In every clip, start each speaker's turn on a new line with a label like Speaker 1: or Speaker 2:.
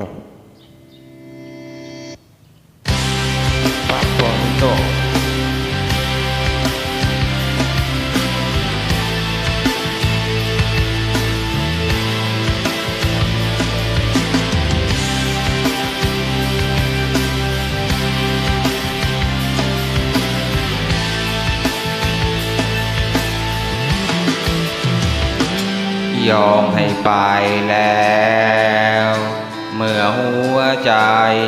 Speaker 1: ดอกปากตัวมันโตยอมให้ไปแล้ว เมื่อหัวใจ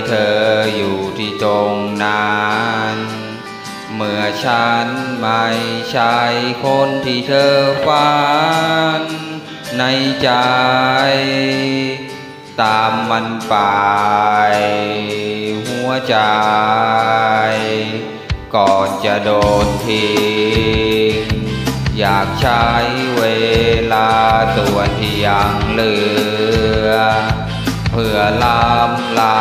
Speaker 1: เธออยู่ที่ตรงนั้นเมื่อฉันไม่ใช่คนที่เธอฝันในใจ ตามมันไป หัวใจ ก่อนจะโดนทิ้งอยากใช้เวลาส่วนที่ยังเหลือ เพื่อลำลา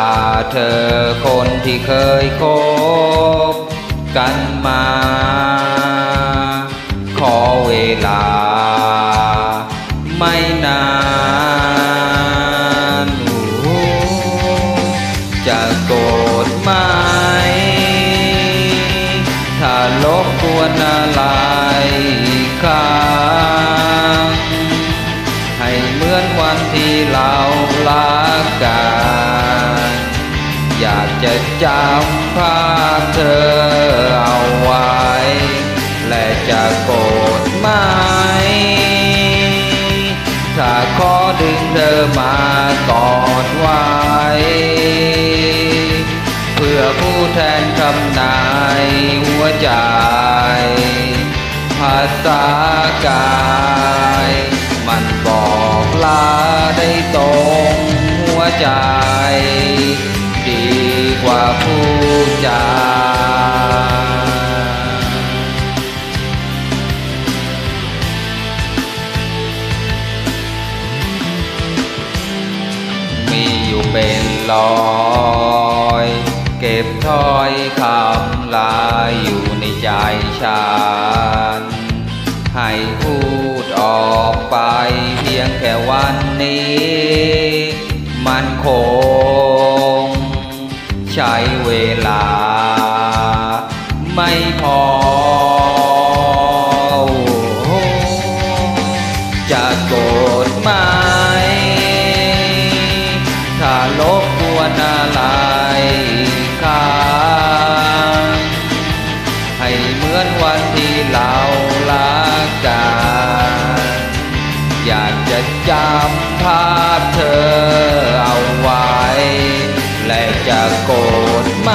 Speaker 1: เธอคนที่เคยคบกันมา ขอเวลา ไม่นานจะโกรธไหม ถ้าลบกวนอะไรอีกครั้ จะจำภาพเธอเอาไว้ และจะโกรธไหม ถ้าขอดึงเธอมากอดไว้ เพื่อผู้แทนคำนายหัวใจ ภาษากาย มันบอกลาได้ตรงหัวใจ ว่าผู้จามีอยู่เป็นร้อย เก็บถ้อยคำลายอยู่ในใจฉัน ให้พูดออกไปเพียงแค่วันนี้ มันโค ใช้เวลา ไม่พอ จะโกรธไหม ถ้าลบกวนอะไรอีกครั้งให้เหมือนวันที่เรารักกัน โกรธไหม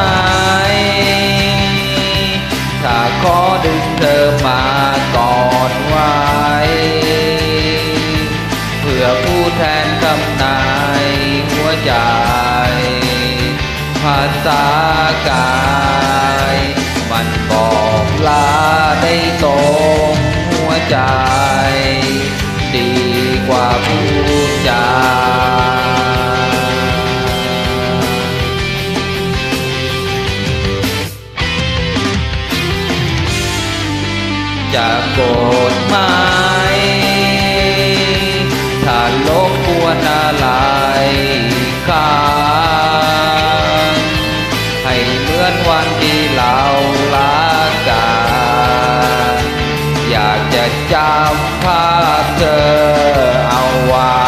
Speaker 1: ถ้าขอดึงเธอมากอดไว้ เพื่อผู้แทนคำนายหัวใจ ภาษากาย มันบอกลาได้ตรงหัวใจ ดีกว่าผู้จา จะโกรธไหม ถ้าลบกวนอะไรครั้งให้เหมือนวันที่เรารักกัน อยากจะจำภาพเธอเอาไว้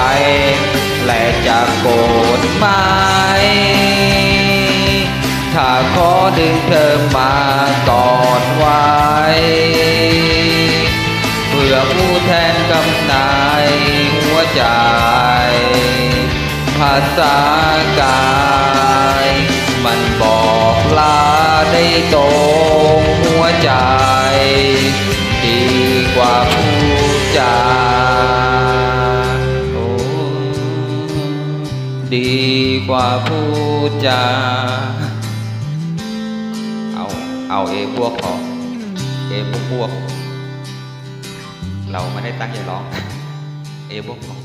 Speaker 1: และจะโกรธไหม ถ้าขอดึงเธอมากอดไว้ ใจ ภาษากาย มันบอกลาได้ตรงหัวใจ ดีกว่าผู้จาโอ้ดีกว่าผู้จาเอาเอาเอบวกพอเอบวกบวกเราไม่ได้ตั้งใจร้อง เอบวกพอ